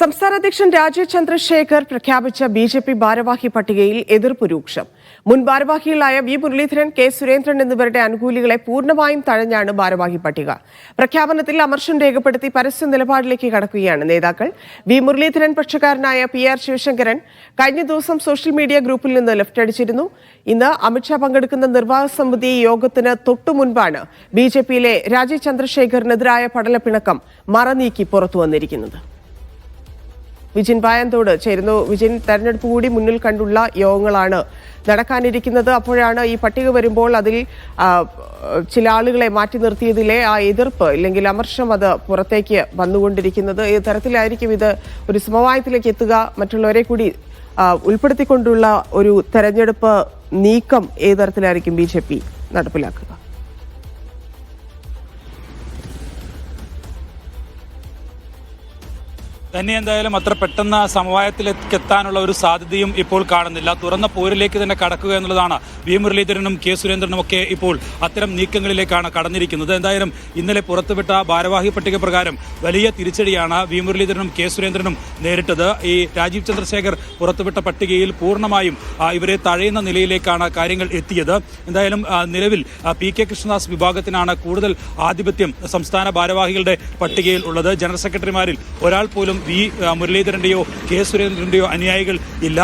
സംസ്ഥാന അധ്യക്ഷൻ രാജീവ് ചന്ദ്രശേഖർ പ്രഖ്യാപിച്ച ബി ജെ പി ഭാരവാഹി പട്ടികയിൽ എതിർപ്പ് രൂക്ഷം. മുൻ ഭാരവാഹികളായ വി മുരളീധരൻ കെ സുരേന്ദ്രൻ എന്നിവരുടെ അനുകൂലികളെ പൂർണമായും തഴഞ്ഞാണ് ഭാരവാഹി പട്ടിക. പ്രഖ്യാപനത്തിൽ അമർഷം രേഖപ്പെടുത്തി പരസ്യ നിലപാടിലേക്ക് കടക്കുകയാണ് നേതാക്കൾ. വി മുരളീധരൻ പക്ഷക്കാരനായ പി ആർ ശിവശങ്കരൻ കഴിഞ്ഞ ദിവസം സോഷ്യൽ മീഡിയ ഗ്രൂപ്പിൽ നിന്ന് ലെഫ്റ്റ് അടിച്ചിരുന്നു. ഇന്ന് അമിത്ഷാ പങ്കെടുക്കുന്ന നിർവാഹക സമിതി യോഗത്തിന് തൊട്ടു മുൻപാണ് ബി ജെ പിയിലെ രാജീവ് ചന്ദ്രശേഖറിനെതിരായ പടലപ്പിണക്കം മറനീക്കി പുറത്തു വന്നിരിക്കുന്നത്. വിജിൻ പായന്തോട് ചേരുന്നു. വിജിൻ തെരഞ്ഞെടുപ്പ് കൂടി മുന്നിൽ കണ്ടുള്ള യോഗങ്ങളാണ് നടക്കാനിരിക്കുന്നത്. അപ്പോഴാണ് ഈ പട്ടിക വരുമ്പോൾ അതിൽ ചില ആളുകളെ മാറ്റി നിർത്തിയതിലെ ആ എതിർപ്പ് അല്ലെങ്കിൽ അമർഷം അത് പുറത്തേക്ക് വന്നുകൊണ്ടിരിക്കുന്നത്. ഈ തരത്തിലായിരിക്കും ഇത്? ഒരു സമവായത്തിലേക്ക് എത്തുക മറ്റുള്ളവരെ കൂടി ഉൾപ്പെടുത്തിക്കൊണ്ടുള്ള ഒരു തെരഞ്ഞെടുപ്പ് നീക്കം ഏത് തരത്തിലായിരിക്കും ബി ജെ പി നടപ്പിലാക്കുക? തന്നെ എന്തായാലും അത്ര പെട്ടെന്ന് സമവായത്തിലേക്ക് എത്താനുള്ള ഒരു സാധ്യതയും ഇപ്പോൾ കാണുന്നില്ല. തുറന്ന പോരിലേക്ക് തന്നെ കടക്കുക എന്നുള്ളതാണ് വി മുരളീധരനും കെ സുരേന്ദ്രനും ഒക്കെ ഇപ്പോൾ അത്തരം നീക്കങ്ങളിലേക്കാണ് കടന്നിരിക്കുന്നത്. എന്തായാലും ഇന്നലെ പുറത്തുവിട്ട ഭാരവാഹി പട്ടിക പ്രകാരം വലിയ തിരിച്ചടിയാണ് വി മുരളീധരനും കെ സുരേന്ദ്രനും നേരിട്ടത്. ഈ രാജീവ് ചന്ദ്രശേഖർ പുറത്തുവിട്ട പട്ടികയിൽ പൂർണമായും ഇവരെ തഴയുന്ന നിലയിലേക്കാണ് കാര്യങ്ങൾ എത്തിയത്. എന്തായാലും നിലവിൽ പി കെ കൃഷ്ണദാസ് വിഭാഗത്തിനാണ് കൂടുതൽ ആധിപത്യം സംസ്ഥാന ഭാരവാഹികളുടെ പട്ടികയിൽ ഉള്ളത്. ജനറൽ സെക്രട്ടറിമാരിൽ ഒരാൾ പോലും വി മുരളീധരന്റെയോ കെ സുരേന്ദ്രന്റെയോ അനുയായികൾ ഇല്ല.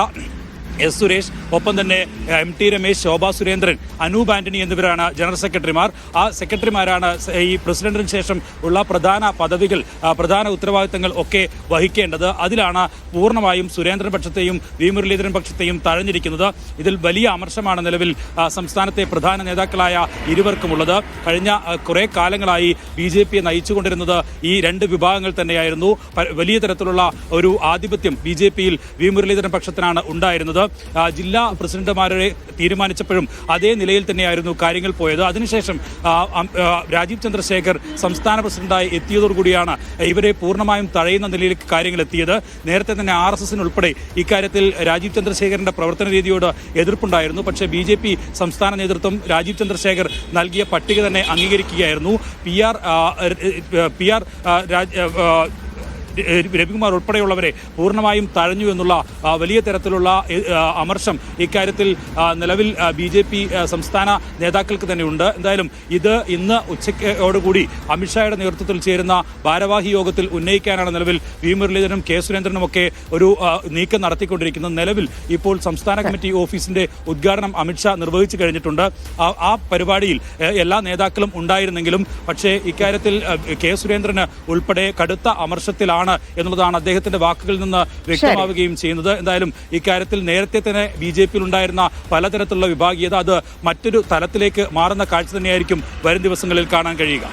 എസ് സുരേഷ് ഒപ്പം തന്നെ എം ടി രമേശ് ശോഭാ സുരേന്ദ്രൻ അനൂപ് ആന്റണി എന്നിവരാണ് ജനറൽ സെക്രട്ടറിമാർ. ആ സെക്രട്ടറിമാരാണ് ഈ പ്രസിഡന്റിന് ശേഷം ഉള്ള പ്രധാന പദവികൾ പ്രധാന ഉത്തരവാദിത്തങ്ങൾ ഒക്കെ വഹിക്കേണ്ടത്. അതിലാണ് പൂർണമായും സുരേന്ദ്രൻ പക്ഷത്തെയും വി മുരളീധരൻ പക്ഷത്തെയും തഴഞ്ഞിരിക്കുന്നത്. ഇതിൽ വലിയ അമർശമാണ് നിലവിൽ സംസ്ഥാനത്തെ പ്രധാന നേതാക്കളായ ഇരുവർക്കുമുള്ളത്. കഴിഞ്ഞ കുറേ കാലങ്ങളായി ബി ജെ പിയെ നയിച്ചുകൊണ്ടിരുന്നത് ഈ രണ്ട് വിഭാഗങ്ങൾ തന്നെയായിരുന്നു. വലിയ തരത്തിലുള്ള ഒരു ആധിപത്യം ബി ജെ പിയിൽ വി മുരളീധരൻ പക്ഷത്തിനാണ് ഉണ്ടായിരുന്നത്. ആ, ജില്ലാ പ്രസിഡന്റുമാരെ തീരുമാനിച്ചപ്പോഴും അതേ നിലയിൽ തന്നെയായിരുന്നു കാര്യങ്ങൾ പോയത്. അതിനുശേഷം രാജീവ് ചന്ദ്രശേഖർ സംസ്ഥാന പ്രസിഡന്റായി എത്തിയതോടുകൂടിയാണ് ഇവരെ പൂർണമായും തഴയുന്ന നിലയിലേക്ക് കാര്യങ്ങൾ എത്തിയത്. നേരത്തെ തന്നെ ആർ എസ് എസിനുൾപ്പെടെ ഇക്കാര്യത്തിൽ രാജീവ് ചന്ദ്രശേഖരന്റെ പ്രവർത്തന രീതിയോട് എതിർപ്പുണ്ടായിരുന്നു. പക്ഷേ ബി ജെ പി സംസ്ഥാന നേതൃത്വം രാജീവ് ചന്ദ്രശേഖർ നൽകിയ പട്ടിക തന്നെ അംഗീകരിക്കുകയായിരുന്നു. P R P R Ravikumar ഉൾപ്പെടെയുള്ളവരെ പൂർണമായും തഴഞ്ഞു എന്നുള്ള വലിയ തരത്തിലുള്ള അമർഷം ഇക്കാര്യത്തിൽ നിലവിൽ ബി ജെ പി സംസ്ഥാന നേതാക്കൾക്ക് തന്നെയുണ്ട്. എന്തായാലും ഇത് ഇന്ന് ഉച്ചയോടുകൂടി അമിത്ഷായുടെ നേതൃത്വത്തിൽ ചേരുന്ന ഭാരവാഹി യോഗത്തിൽ ഉന്നയിക്കാനാണ് നിലവിൽ വി മുരളീധരനും കെ സുരേന്ദ്രനും ഒക്കെ ഒരു നീക്കം നടത്തിക്കൊണ്ടിരിക്കുന്നത്. നിലവിൽ ഇപ്പോൾ സംസ്ഥാന കമ്മിറ്റി ഓഫീസിന്റെ ഉദ്ഘാടനം അമിത്ഷാ നിർവഹിച്ചു കഴിഞ്ഞിട്ടുണ്ട്. ആ- പരിപാടിയിൽ എല്ലാ നേതാക്കളും ഉണ്ടായിരുന്നെങ്കിലും പക്ഷേ ഇക്കാര്യത്തിൽ കെ സുരേന്ദ്രന് ഉൾപ്പെടെ കടുത്ത അമർഷത്തിലാണ് എന്നുള്ളതാണ് അദ്ദേഹത്തിന്റെ വാക്കുകളിൽ നിന്ന് വ്യക്തമാവുകയും ചെയ്യുന്നത്. എന്തായാലും ഇക്കാര്യത്തിൽ നേരത്തെ തന്നെ ബി ജെ പിയിൽ ഉണ്ടായിരുന്ന പലതരത്തിലുള്ള വിഭാഗീയത അത് മറ്റൊരു തലത്തിലേക്ക് മാറുന്ന കാഴ്ച തന്നെയായിരിക്കും വരും ദിവസങ്ങളിൽ കാണാൻ കഴിയുക.